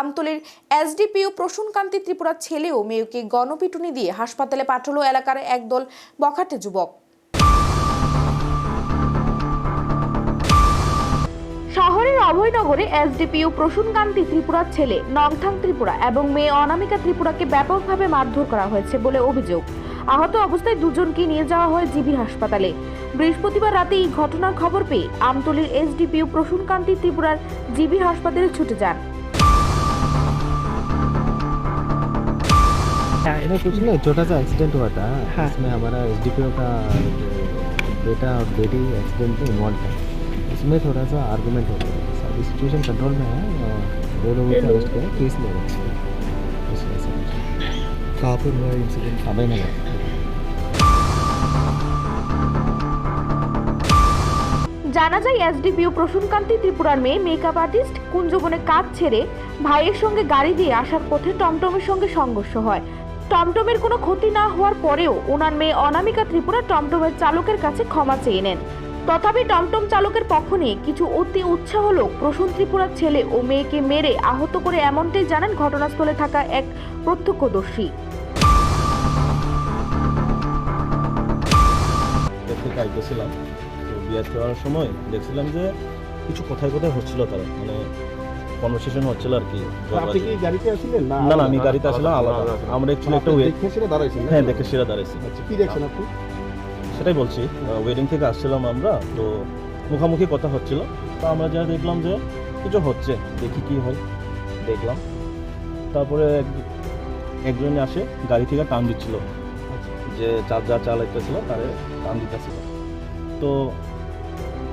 আমতলির SDPO Prasunkanti ত্রিপুরার ছেলে ও মেয়েকে গণপিটুনি দিয়ে হাসপাতালে পাঠালো এলাকার একদল বখাটে যুবক। শহরের অভয়নগরে এসডিপিও প্রসূনকান্তি ত্রিপুরার ছেলে, নংথাং ত্রিপুরা এবং মেয়ে অনামিকা ত্রিপুরাকে ব্যাপকভাবে মারধর করা হয়েছে বলে অভিযোগ। আহত অবস্থায় দুজনকে নিয়ে যাওয়া হয় জিবি হাসপাতালে। বৃহস্পতিবার রাতে এই ঘটনার খবর পেয়ে আমতলির এসডিপিও প্রসূনকান্তি ত্রিপুরার জিবি হাসপাতালে ছুটে যান। इन्हें कुछ नहीं छोटा सा एक्सीडेंट हुआ था हाँ। इसमें हमारा एस का जो बेटा और बेटी एक्सीडेंट में इन्वॉल्व था इसमें थोड़ा सा आर्गूमेंट हो गया था अभी सिचुएशन कंट्रोल में है और दो लोगों को अरेस्ट किया केस ले रहे हैं इस वजह से कहाँ पर हुआ इंसिडेंट अभय नगर জানা যায় এসডিপিও প্রসূনকান্তি ত্রিপুরার মেয়ে মেকআপ আর্টিস্ট কুঞ্জবনে কাজ ছেড়ে ভাইয়ের সঙ্গে গাড়ি দিয়ে আসার পথে টমটমের সঙ্গে সংঘর্ষ হয় টমটমের কোনো ক্ষতি না হওয়ার পরেও ওনার মেয়ে অনামিকা ত্রিপুরা টমটমের চালকের কাছে ক্ষমা চেয়ে নেন। তথাপি টমটম চালকের পক্ষ নিয়ে কিছু অতি উৎসাহ লোক প্রসূন ত্রিপুরার ছেলে ও মেয়েকে মেরে আহত করে এমনটাই জানান ঘটনাস্থলে থাকা এক প্রত্যক্ষদর্শী। সময় দেখছিলাম যে কিছু কোথায় কোথায় হচ্ছিল তারা। মানে কনভারসেশন হচ্ছিল আর কি আপনি কি গাড়িতে আসলেন না না না আমি গাড়িতে আসলাম আলাদা আমরা অ্যাকচুয়ালি একটা ওয়ে দেখে সেটা দাঁড়াইছেন হ্যাঁ দেখে সেরা দাঁড়াইছি। আচ্ছা কি দেখছেন আপনি? সেটাই বলছি ওয়েডিং থেকে আসছিলাম আমরা তো মুখামুখি কথা হচ্ছিল। তো আমরা যা দেখলাম যে কিছু হচ্ছে দেখি কি হয়। দেখলাম। তারপরে এক- একজন আসে গাড়ি থেকে টান দিচ্ছিল। যে চার যা চালাইতেছিল তারে টান দিতেছিল। তো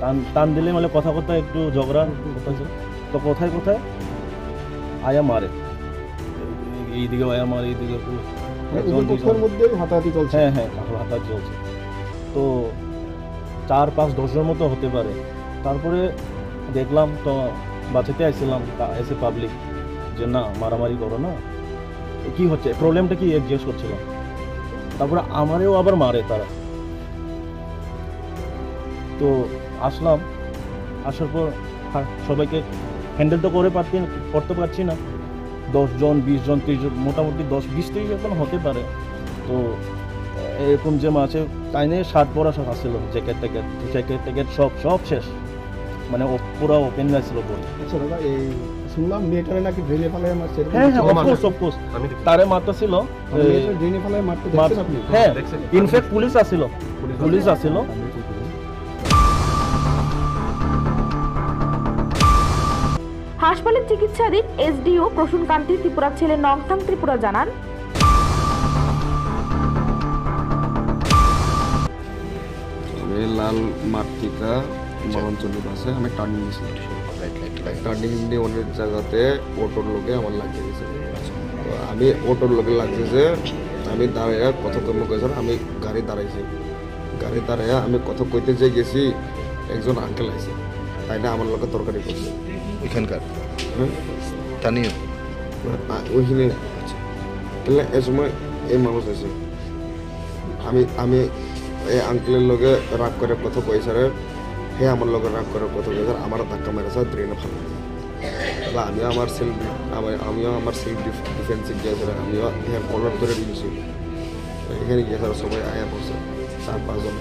টান টান দিলে মানে কথা কথা একটু ঝগড়া তো কোথায় কোথায়? আয়া মারে। এইদিকে আয়া মারে এইদিকে মানে মধ্যে হাতাহাতি চলছে। হ্যাঁ হ্যাঁ হাতাহাতি চলছে। তো চার পাঁচ দশজন মতো হতে পারে। তারপরে দেখলাম তো বাঁচাতে আসছিলাম এসে পাবলিক যে না মারামারি করো না। কি হচ্ছে? প্রবলেমটা কি জিজ্ঞেস করছিলাম? তারপরে আমারেও আবার মারে তারা। তো আসলাম। আসার পর সবাইকে হ্যান্ডেল তো করে পারতে করতে পারছি না। দশজন বিশ জন তিরিশ জন মোটামুটি দশ বিশ তিরিশ জন হতে পারে। তো এরকম যে মাছে তাই নিয়ে শার্ট পরা সব আসছিল জ্যাকেট ট্যাকেট জ্যাকেট ট্যাকেট সব সব শেষ। মানে পুরো ওপেন গাইছিল বই আচ্ছা দাদা এই শুনলাম মেয়েটারে নাকি ড্রেনে ফেলায় মারছে হ্যাঁ হ্যাঁ কিছু? অফকোর্স অফকোর্স তারে ফেলায় মারতে দেখছেন আপনি? হ্যাঁ ইনফ্যাক্ট পুলিশ আসছিল পুলিশ আসছিল হাসপাতালে চিকিৎসাধীন এসডিও প্রসূনকান্তি ত্রিপুরার ছেলে নংথাং ত্রিপুরা জানান। লাল মাতৃকা মরণচন্ডী বাসে আমি টার্নিং দিয়েছিলাম টার্নিং দিয়ে অনেক জায়গাতে অটোর লোকে আমার লাগিয়ে গেছে আমি অটোর লোকে লাগছে আমি দাঁড়াইয়া কথা কর্ম করেছিলাম আমি গাড়ি দাঁড়াইছি। গাড়ি দাঁড়াইয়া আমি কথা কইতে যে গেছি, একজন আঙ্কেল আইছে। তাই না আমার লোকে তরকারি করছে হ্যাঁ স্থানীয়? ওইখানে। তাহলে এ সময় এই মানুষ আছে। আমি আমি এই আঙ্কেলের লগে রাগ করে কথা কইসারে হে আমার লগে রাগ করে কথা কইসার আমার ধাক্কা মেরেছে ট্রেনে ফালা তাহলে আমিও আমার সেলফ আমার আমিও আমার সেলফ ডিফেন্সে গিয়েছিলাম আমিও হ্যাঁ কলার ধরে দিয়েছি। এখানে গিয়ে স্যার সবাই আয়া পড়ছে চার পাঁচজন।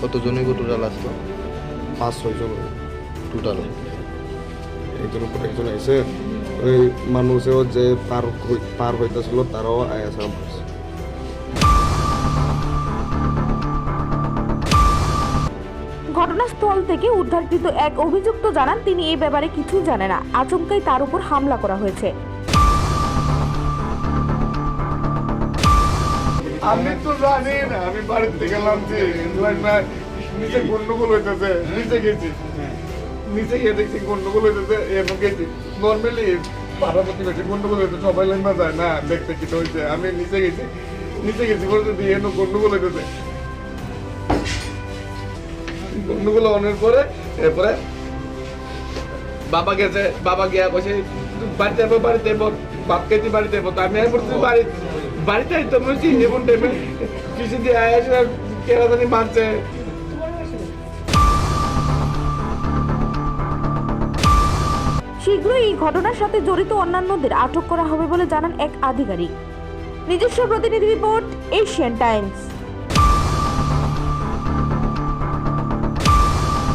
কতজনই টোটাল আসতো পাঁচ ছয়জন টোটাল একজনের পর একজন ওই মানুষেও যে পার পার হইতেছিল তারাও মারছে ঘটনাস্থল থেকে উদ্ধারকৃত এক অভিযুক্ত জানান তিনি এই ব্যাপারে কিছুই জানে না। আচমকাই তার উপর হামলা করা হয়েছে। আমি তো জানি না আমি থেকে নামছি না নিচে গন্ডগোল হইতেছে নিচে গেছি। নিচে গিয়ে দেখছি গন্ডগোল হইতেছে গেছি। নর্মালি গন্ডগোল হইতে সবাই লাইমা যায়, না দেখতে কি হয়েছে আমি নিচে গেছি। নিচে গেছি বলতে দিয়ে গন্ডগোল হইতেছে। গন্ডগোল অনের পরে, এরপরে বাবা গেছে, বাবা গিয়া কইছে, বাড়িতে যাব বাড়িতে যাব বাপ খেতে বাড়িতে তো আমি আর বলছি, বাড়ি, বাড়িতে আইতো বলছি এমন টাইমে কিছু দিয়ে আয়াসে কেরা জানি মারছে শীঘ্রই এই ঘটনার সাথে জড়িত অন্যান্যদের আটক করা হবে বলে জানান এক আধিকারিক। নিজস্ব প্রতিনিধি রিপোর্ট, এশিয়ান টাইমস।